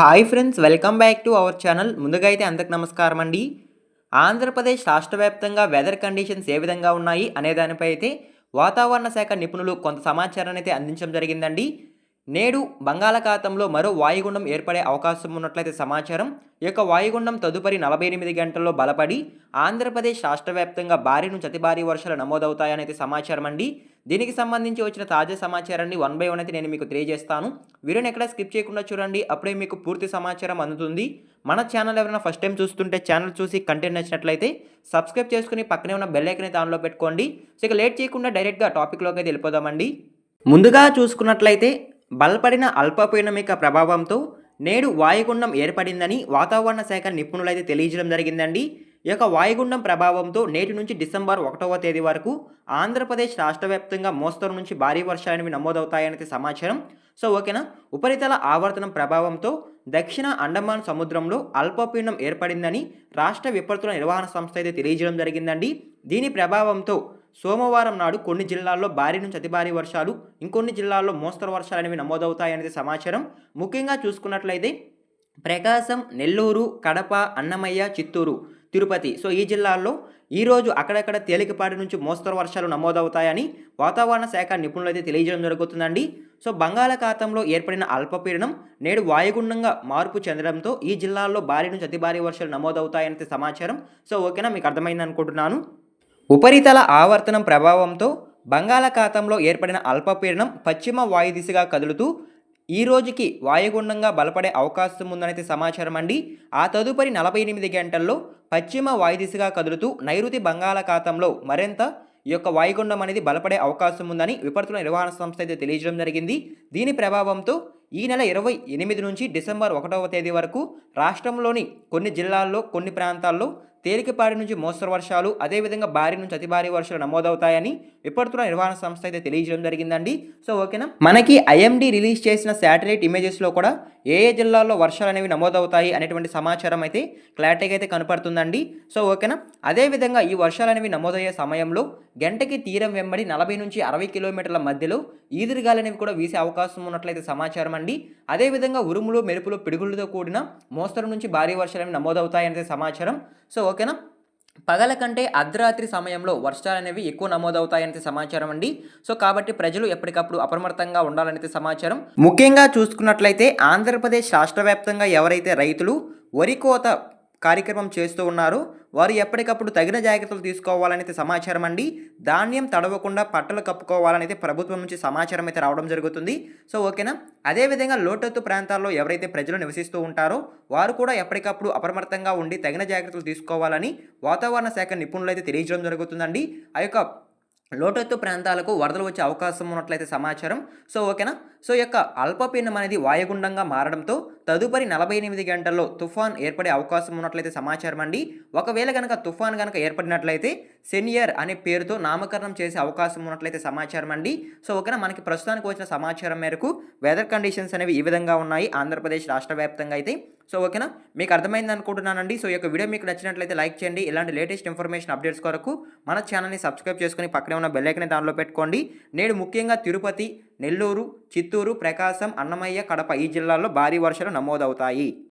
Hi friends welcome back to our channel. ముందుగా అయితే అందరికి నమస్కారం అండి. ఆంధ్రప్రదేశ్ రాష్ట్ర వ్యాప్తంగా వెదర్ కండిషన్స్ ఏ విధంగా ఉన్నాయి అనే దానిపై అయితే వాతావరణ శాఖ నిపుణులు కొంత సమాచారాన్ని అయితే అందించడం జరిగిందండి. నేడు బంగాళాఖాతంలో మరో వాయుగుండం ఏర్పడే అవకాశం ఉన్నట్లయితే సమాచారం. ఈ యొక్క వాయుగుండం తదుపరి నలభై ఎనిమిది గంటల్లో బలపడి ఆంధ్రప్రదేశ్ రాష్ట్ర వ్యాప్తంగా భారీ నుంచి అతి భారీ వర్షాలు నమోదవుతాయని అయితే సమాచారం అండి. దీనికి సంబంధించి వచ్చిన తాజా సమాచారాన్ని వన్ బై వన్ అయితే నేను మీకు తెలియజేస్తాను. వీడియోని ఎక్కడ స్కిప్ చేయకుండా చూడండి. అప్పుడే మీకు పూర్తి సమాచారం అందుతుంది. మన ఛానల్ ఎవరైనా ఫస్ట్ టైం చూస్తుంటే ఛానల్ చూసి కంటెంట్ నచ్చినట్లయితే సబ్స్క్రైబ్ చేసుకుని పక్కనే ఉన్న బెల్ ఐకన్ అయితే ఆన్లో పెట్టుకోండి. సో ఇక లేట్ చేయకుండా డైరెక్ట్గా టాపిక్లోకి అయితే వెళ్ళిపోదామండి. ముందుగా చూసుకున్నట్లయితే బలపడిన అల్పపీడమిక ప్రభావంతో నేడు వాయుగుండం ఏర్పడిందని వాతావరణ శాఖ నిపుణులైతే తెలియజేయడం జరిగిందండి. ఈ యొక్క వాయుగుండం ప్రభావంతో నేటి నుంచి డిసెంబర్ ఒకటవ తేదీ వరకు ఆంధ్రప్రదేశ్ రాష్ట్ర వ్యాప్తంగా మోస్తరు నుంచి భారీ వర్షాలు నమోదవుతాయనేది సమాచారం. సో ఓకేనా? ఉపరితల ఆవర్తనం ప్రభావంతో దక్షిణ అండమాన్ సముద్రంలో అల్పపీడనం ఏర్పడిందని రాష్ట్ర విపత్తుల నిర్వహణ సంస్థ అయితే తెలియజేయడం జరిగిందండి. దీని ప్రభావంతో సోమవారం నాడు కొన్ని జిల్లాల్లో భారీ నుంచి అతి భారీ వర్షాలు ఇంకొన్ని జిల్లాల్లో మోస్తరు వర్షాలు అనేవి నమోదవుతాయనేది సమాచారం. ముఖ్యంగా చూసుకున్నట్లయితే ప్రకాశం నెల్లూరు కడప అన్నమయ్య చిత్తూరు తిరుపతి. సో ఈ జిల్లాల్లో ఈరోజు అక్కడక్కడ తేలికపాటి నుంచి మోస్తరు వర్షాలు నమోదవుతాయని వాతావరణ శాఖ నిపుణులు అయితే తెలియజేయడం జరుగుతుందండి. సో బంగాళాఖాతంలో ఏర్పడిన అల్పపీడనం నేడు వాయుగుండంగా మార్పు చెందడంతో ఈ జిల్లాల్లో భారీ నుంచి అతి భారీ వర్షాలు నమోదవుతాయనే సమాచారం. సో ఓకేనా? మీకు అర్థమైంది అనుకుంటున్నాను ఉపరితల ఆవర్తనం ప్రభావంతో బంగాళాఖాతంలో ఏర్పడిన అల్పపీడనం పశ్చిమ వాయు దిశగా కదులుతూ ఈ రోజుకి వాయుగుండంగా బలపడే అవకాశం ఉందనైతే సమాచారం అండి. ఆ తదుపరి నలభై ఎనిమిది గంటల్లో పశ్చిమ వాయు దిశగా కదులుతూ నైరుతి బంగాళాఖాతంలో మరింత ఈ యొక్క వాయుగుండం అనేది బలపడే అవకాశం ఉందని విపత్తుల నిర్వహణ సంస్థ అయితే తెలియజేయడం జరిగింది. దీని ప్రభావంతో ఈ నెల ఇరవై ఎనిమిది నుంచి డిసెంబర్ ఒకటవ తేదీ వరకు రాష్ట్రంలోని కొన్ని జిల్లాల్లో కొన్ని ప్రాంతాల్లో తేలికపాటి నుంచి మోస్తరు వర్షాలు అదేవిధంగా భారీ నుంచి అతి భారీ వర్షాలు నమోదవుతాయని విపత్తుల నిర్వహణ సంస్థ అయితే తెలియజేయడం జరిగిందండి. సో ఓకేనా? మనకి ఐఎండి రిలీజ్ చేసిన శాటిలైట్ ఇమేజెస్లో కూడా ఏ ఏ జిల్లాల్లో వర్షాలు అనేవి నమోదవుతాయి అనేటువంటి సమాచారం అయితే క్లారిటీగా అయితే కనపడుతుందండి. సో ఓకేనా? అదేవిధంగా ఈ వర్షాలు అనేవి నమోదయ్యే సమయంలో గంటకి తీరం వెంబడి నలభై నుంచి అరవై కిలోమీటర్ల మధ్యలో ఈదురుగాలు అనేవి కూడా వీసే అవకాశం ఉన్నట్లయితే సమాచారం అండి. అదేవిధంగా ఉరుములు మెరుపులు పిడుగులతో కూడిన మోస్తరు నుంచి భారీ వర్షాలు అనేవి నమోదవుతాయనేది సమాచారం. సో ఓకేనా? పగల కంటే అర్ధరాత్రి సమయంలో వర్షాలు అనేవి ఎక్కువ నమోదవుతాయనేది సమాచారం అండి. సో కాబట్టి ప్రజలు ఎప్పటికప్పుడు అప్రమత్తంగా ఉండాలనేది సమాచారం. ముఖ్యంగా చూసుకున్నట్లయితే ఆంధ్రప్రదేశ్ రాష్ట్ర వ్యాప్తంగా ఎవరైతే రైతులు వరి కోత కార్యక్రమం చేస్తూ ఉన్నారు. వారు ఎప్పటికప్పుడు తగిన జాగ్రత్తలు తీసుకోవాలనైతే సమాచారం అండి. ధాన్యం తడవకుండా పట్టలు కప్పుకోవాలనైతే ప్రభుత్వం నుంచి సమాచారం అయితే రావడం జరుగుతుంది. సో ఓకేనా? అదేవిధంగా లోటత్తు ప్రాంతాల్లో ఎవరైతే ప్రజలు నివసిస్తూ ఉంటారో వారు కూడా ఎప్పటికప్పుడు అప్రమత్తంగా ఉండి తగిన జాగ్రత్తలు తీసుకోవాలని వాతావరణ శాఖ నిపుణులు అయితే తెలియజేయడం జరుగుతుందండి. ఆ యొక్క లోటెత్తు ప్రాంతాలకు వరదలు వచ్చే అవకాశం ఉన్నట్లయితే సమాచారం. సో ఓకేనా? సో యొక్క అల్పపీడనం అనేది వాయుగుండంగా మారడంతో తదుపరి నలభై ఎనిమిది గంటల్లో తుఫాన్ ఏర్పడే అవకాశం ఉన్నట్లయితే సమాచారం అండి. ఒకవేళ కనుక తుఫాన్ కనుక ఏర్పడినట్లయితే సెనియర్ అనే పేరుతో నామకరణం చేసే అవకాశం ఉన్నట్లయితే సమాచారం అండి. సో ఓకేనా మనకి ప్రస్తుతానికి వచ్చిన సమాచారం మేరకు వెదర్ కండిషన్స్ అనేవి ఈ విధంగా ఉన్నాయి. ఆంధ్రప్రదేశ్ రాష్ట్ర వ్యాప్తంగా అయితే. సో ఓకేనా మీకు అర్థమైంది అనుకుంటున్నానండి. సో ఈ యొక్క వీడియో మీకు నచ్చినట్లయితే లైక్ చేయండి. ఇలాంటి లేటెస్ట్ ఇన్ఫర్మేషన్ అప్డేట్స్ కొరకు మన ఛానల్ని సబ్స్క్రైబ్ చేసుకుని పక్కనే ఉన్న బెల్ ఐకన్ దానిలో పెట్టుకోండి. నేడు ముఖ్యంగా తిరుపతి నెల్లూరు చిత్తూరు ప్రకాశం అన్నమయ్య కడప ఈ జిల్లాల్లో భారీ వర్షాలు నమోదవుతాయి.